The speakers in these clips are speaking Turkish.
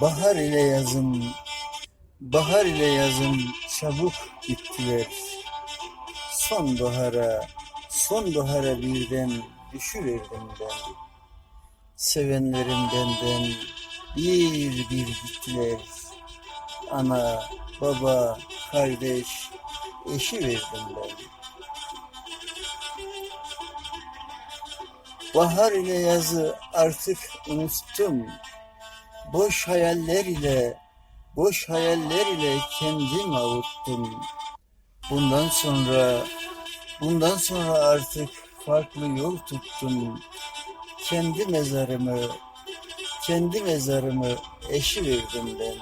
Bahar ile yazın, bahar ile yazın çabuk gittiler. Sonbahara, sonbahara birden düşüverdim ben. Sevenlerim benden bir bir gittiler. Ana, baba, kardeş, eşi verdim ben. Bahar ile yazı artık unuttum. Boş hayaller ile, boş hayaller ile kendim avuttum. Bundan sonra, bundan sonra artık farklı yol tuttum. Kendi mezarımı, kendi mezarımı eşi verdim ben.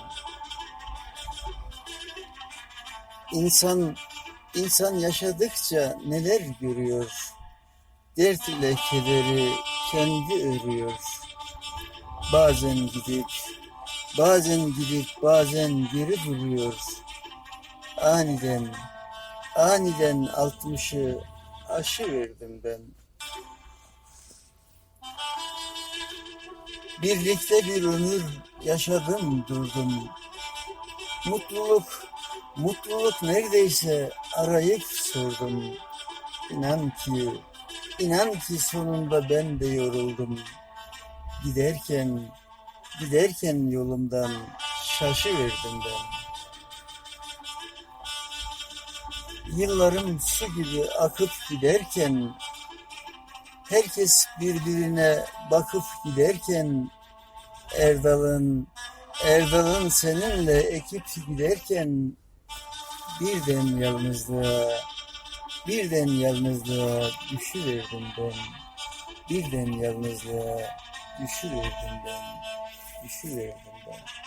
İnsan, insan yaşadıkça neler görüyor. Dert ile kederi kendi örüyor. Bazen gidip, bazen gidip, bazen geri duruyor. Aniden, aniden altmışı aşı verdim ben. Birlikte bir ömür yaşadım durdum. Mutluluk, mutluluk neredeyse arayıp sordum. İnan ki, inan ki sonunda ben de yoruldum. Giderken, giderken yolumdan şaşıverdim ben. Yıllarım su gibi akıp giderken, herkes birbirine bakıp giderken, Erdal'ın, Erdal'ın seninle ekip giderken, birden yalnızlığa, birden yalnızlığa düşüverdim ben. Birden yalnızlığa düşüverdim ben. Düşüverdim ben.